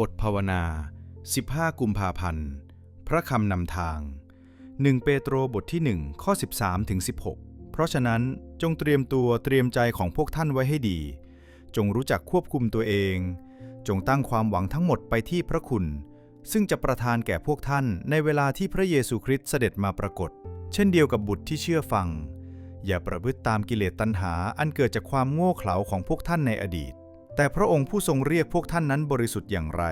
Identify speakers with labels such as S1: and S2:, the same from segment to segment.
S1: บทภาวนา 15 กุมภาพันธ์ พระคำนำทาง 1 เปโตรบทที่ 1 ข้อ 13ถึง16 เพราะฉะนั้นจงเตรียมตัวเตรียมใจของพวกท่านไว้ให้ดี จงรู้จักควบคุมตัวเอง จงตั้งความหวังทั้งหมดไปที่พระคุณ ซึ่งจะประทานแก่พวกท่านในเวลาที่พระเยซูคริสต์เสด็จมาปรากฏ เช่นเดียวกับบุตรที่เชื่อฟัง อย่าประพฤติตามกิเลสตัณหาอันเกิดจากความโง่เขลาของพวกท่านในอดีต แต่พระองค์ผู้ทรงเรียกพวกท่านนั้นบริสุทธิ์อย่างไร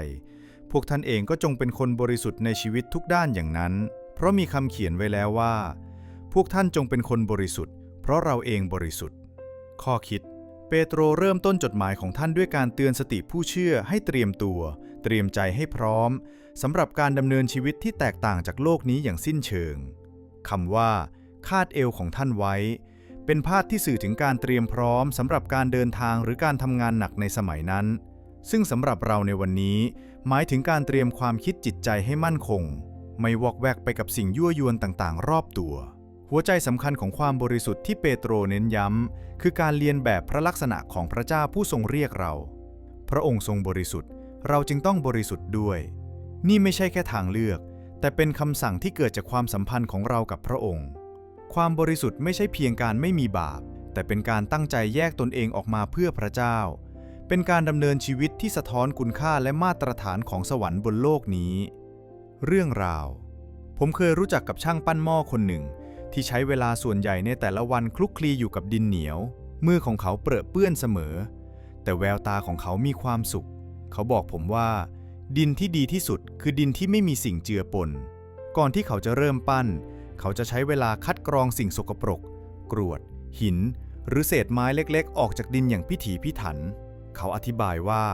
S1: พวกท่านเองก็จงเป็นคนบริสุทธิ์ในชีวิตทุกด้านอย่างนั้น เพราะมีคำเขียนไว้แล้วว่า พวกท่านจงเป็นคนบริสุทธิ์ เพราะเราเองบริสุทธิ์ ข้อคิด เปโตรเริ่มต้นจดหมายของท่านด้วยการเตือนสติผู้เชื่อให้เตรียมตัว เตรียมใจให้พร้อมสำหรับการดำเนินชีวิตที่แตกต่างจากโลกนี้อย่างสิ้นเชิงคำว่า คาดเอวของท่านไว้ เป็นภาพที่สื่อถึงการเตรียมพร้อมสำหรับการเดินทางหรือการทำงานหนักในสมัยนั้น ซึ่งสำหรับเราในวันนี้ หมายถึงการเตรียมความคิดจิตใจให้มั่นคง ไม่วอกแวกไปกับสิ่งยั่วยวนต่างๆ รอบตัว หัวใจสำคัญของความบริสุทธิ์ที่เปโตรเน้นย้ำคือการเรียนแบบพระลักษณะของพระเจ้าผู้ทรงเรียกเรา พระองค์ทรงบริสุทธิ์ เราจึงต้องบริสุทธิ์ด้วย นี่ไม่ใช่แค่ทางเลือก แต่เป็นคำสั่งที่เกิดจากความสัมพันธ์ของเรากับพระองค์ ความบริสุทธิ์ไม่ใช่เพียงการไม่มีบาป แต่เป็นการตั้งใจแยกตนเองออกมาเพื่อพระเจ้า เป็นการดำเนินชีวิตที่สะท้อนคุณค่าและมาตรฐานของสวรรค์บนโลกนี้ เรื่องราว ผมเคยรู้จักกับช่างปั้นหม้อคนหนึ่ง ที่ใช้เวลาส่วนใหญ่ในแต่ละวันคลุกคลีอยู่กับดินเหนียว มือของเขาเปรอะเปื้อนเสมอ แต่แววตาของเขามีความสุข เขาบอกผมว่า ดินที่ดีที่สุดคือดินที่ไม่มีสิ่งเจือปน ก่อนที่เขาจะเริ่มปั้น เขาจะใช้เวลาคัดกรองสิ่งสกปรก กรวด หิน หรือเศษไม้เล็กๆ ออกจากดินอย่างพิถีพิถัน เขาอธิบายว่า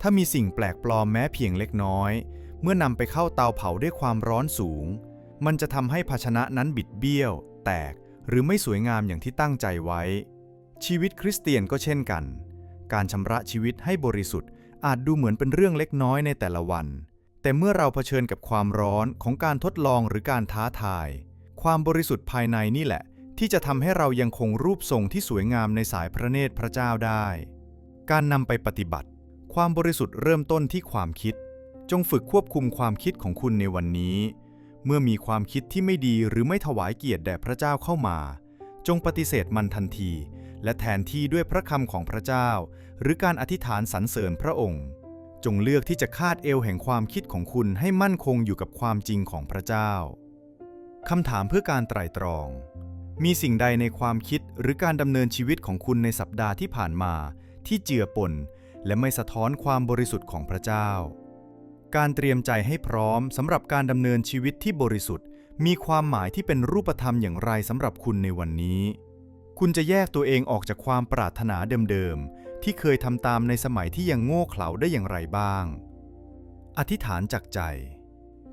S1: ถ้ามีสิ่งแปลกปลอมแม้เพียงเล็กน้อย เมื่อนำไปเข้าเตาเผาด้วยความร้อนสูง มันจะทำให้ภาชนะนั้นบิดเบี้ยว แตก หรือไม่สวยงามอย่างที่ตั้งใจไว้ ชีวิตคริสเตียนก็เช่นกัน การชำระชีวิตให้บริสุทธิ์ อาจดูเหมือนเป็นเรื่องเล็กน้อยในแต่ละวัน แต่เมื่อเราเผชิญกับความร้อนของการทดลองหรือการท้าทาย ความบริสุทธิ์ภายในนี่แหละ ที่จะทำให้เรายังคงรูปทรงที่สวยงามในสายพระเนตรพระเจ้าได้ การนำไปปฏิบัติ ความบริสุทธิ์เริ่มต้นที่ความคิด จงฝึกควบคุมความคิดของคุณในวันนี้ เมื่อมีความคิดที่ไม่ดีหรือไม่ถวายเกียรติแด่พระเจ้าเข้ามา จงปฏิเสธมันทันที และแทนที่ด้วยพระคำของพระเจ้า หรือการอธิษฐานสรรเสริญพระองค์ จงเลือกที่จะคาดเอวแห่งความคิดของคุณให้มั่นคงอยู่กับความจริงของพระเจ้า คำถามเพื่อการไตร่ตรอง มีสิ่งใดในความคิดหรือการดำเนินชีวิตของคุณในสัปดาห์ที่ผ่านมา ที่เจือปนและไม่สะท้อนความบริสุทธิ์ของพระเจ้า การเตรียมใจให้พร้อมสำหรับการดำเนินชีวิตที่บริสุทธิ์ มีความหมายที่เป็นรูปธรรมอย่างไรสำหรับคุณในวันนี้ คุณจะแยกตัวเองออกจากความปรารถนาเดิมๆ ที่เคยทำตามในสมัยที่ยังโง่เขลาได้อย่างไรบ้าง อธิษฐานจากใจ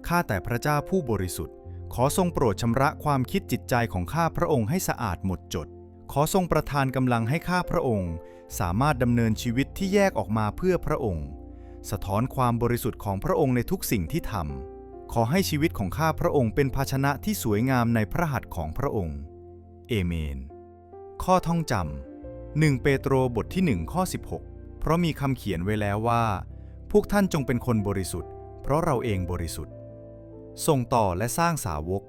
S1: ข้าแต่พระเจ้าผู้บริสุทธิ์ ขอทรงโปรดชำระความคิดจิตใจของข้าพระองค์ให้สะอาดหมดจด ขอทรงประทานกำลังให้ข้าพระองค์ สามารถดำเนินชีวิตที่แยกออกมาเพื่อพระองค์ สะท้อนความบริสุทธิ์ของพระองค์ในทุกสิ่งที่ทำขอให้ชีวิตของข้าพระองค์เป็นภาชนะที่สวยงามในพระหัตถ์ของพระองค์ เอเมน ข้อท่องจำ1เปโตรบทที่1ข้อ 16 เพราะมีคำเขียนไว้แล้วว่า พวกท่านจงเป็นคนบริสุทธิ์ เพราะเราเองบริสุทธิ์ ส่งต่อและสร้างสาวก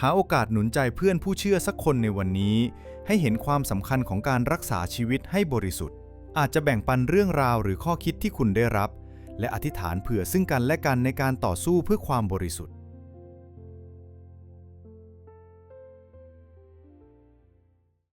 S1: หาโอกาสหนุนใจเพื่อนผู้เชื่อสักคนในวันนี้ ให้เห็นความสำคัญของการรักษาชีวิตให้บริสุทธิ์ อาจจะแบ่งปันเรื่องราวหรือข้อคิดที่คุณได้รับ และอธิษฐานเผื่อซึ่งกันและกันในการต่อสู้เพื่อความบริสุทธิ์